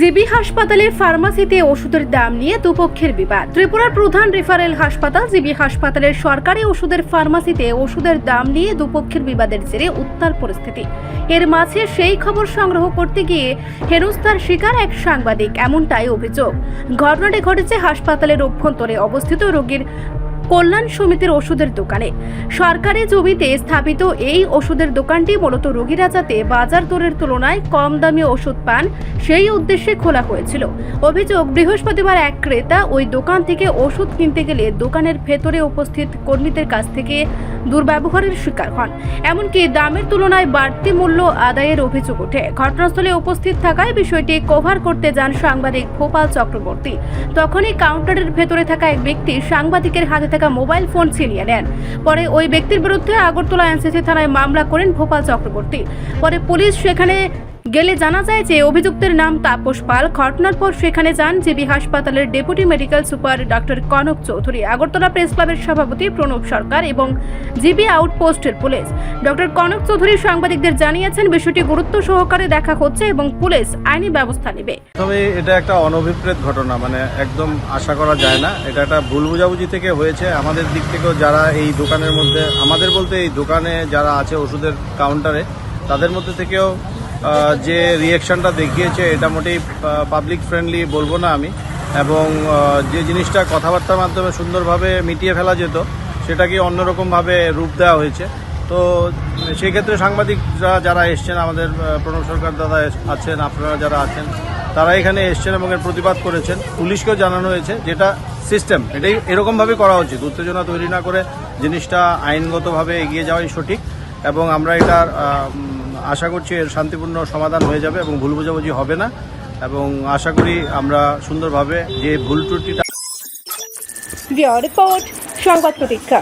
GB হাসপাতালের ফার্মাসিতে ওষুধের দাম নিয়ে দুপক্ষের বিবাদ। ত্রিপুরার প্রধান রেফারেল হাসপাতাল জিবি হাসপাতালের সরকারি ওষুধের ফার্মাসিতে ওষুধের দাম নিয়ে দুপক্ষের বিবাদের জেরে উত্তাল পরিস্থিতি। এর মাঝে সেই খবর সংগ্রহ করতে গিয়ে হেনস্থার শিকার এক সাংবাদিক এমনটাই অভিযোগ। ঘটনাটি ঘটেছে হাসপাতালের অভ্যন্তরে অবস্থিত রোগীর কল্যাণ সমিতির ওষুধের দোকানে। সরকারি জমিতে স্থাপিত এই ওষুধের দোকানটি মূলত রোগীরা যাতে বাজার দরের তুলনায় কম দামে ওষুধ পান, সেই উদ্দেশ্যে খোলা হয়েছিল। অভিযোগ, বৃহস্পতিবার এক ক্রেতা ওই দোকান থেকে ওষুধ কিনতে গেলে দোকানের ভেতরে উপস্থিত কর্মীদের কাছ থেকে দুর্ব্যবহারের শিকার হন। এমনকি দামের তুলনায় বাড়তি মূল্য আদায়ের অভিযোগ ওঠে। ঘটনাস্থলে উপস্থিত থাকায় বিষয়টি কভার করতে যান সাংবাদিক ভোপাল চক্রবর্তী। তখনই কাউন্টারের ভেতরে থাকা এক ব্যক্তি সাংবাদিকের হাতে থাকা মোবাইল ফোন ছিনিয়ে নেন। পরে ওই ব্যক্তির বিরুদ্ধে আগরতলা এনসিসি থানায় মামলা করেন ভোপাল চক্রবর্তী। পরে পুলিশ সেখানে গেলে জানা যায় যে অভিযুক্তের নাম তাপস পাল। ঘটনার পর সেখানে যান জিবি হাসপাতালের deputy medical super doctor Kanak Chowdhury, Agartala press ক্লাবের সভাপতি প্রণব সরকার এবং জিবি আউটপোস্টের পুলিশ। ডক্টর কনক চৌধুরী সাংবাদিকদের জানিয়েছেন, বিষয়টি গুরুত্ব সহকারে দেখা হচ্ছে এবং পুলিশ আইনি ব্যবস্থা নেবে। তবে এটা একটা অনভিপ্রেত ঘটনা মানে একদম আশা করা যায় না। এটা একটা ভুল বুঝাবুঝি থেকে হয়েছে। আমাদের দিক থেকেও যারা এই দোকানের মধ্যে, আমাদের বলতে এই দোকানে যারা আছে ওষুধের কাউন্টারে তাদের মধ্যে থেকেও যে রিয়েকশনটা দেখিয়েছে, এটা মোটেই পাবলিক ফ্রেন্ডলি বলব না আমি। এবং যে জিনিসটা কথাবার্তার মাধ্যমে সুন্দরভাবে মিটিয়ে ফেলা যেত, সেটাকে অন্যরকমভাবে রূপ দেওয়া হয়েছে। তো সেই ক্ষেত্রে সাংবাদিকরা যারা এসছেন, আমাদের প্রণব সরকার দাদা আছেন, আপনারা যারা আছেন, তারা এখানে এসছেন এবং এর প্রতিবাদ করেছেন। পুলিশকেও জানানো হয়েছে যেটা সিস্টেম এটাই এরকমভাবে করা উচিত। উত্তেজনা তৈরি না করে জিনিসটা আইনগতভাবে এগিয়ে যাওয়াই সঠিক। এবং আমরা এটার আশা করছি এর শান্তিপূর্ণ সমাধান হয়ে যাবে এবং ভুল বোঝাবুঝি হবে না। এবং আশা করি আমরা সুন্দরভাবে যে ভুল ত্রুটিটা রিপোর্ট, সংবাদ প্রতীক্ষা।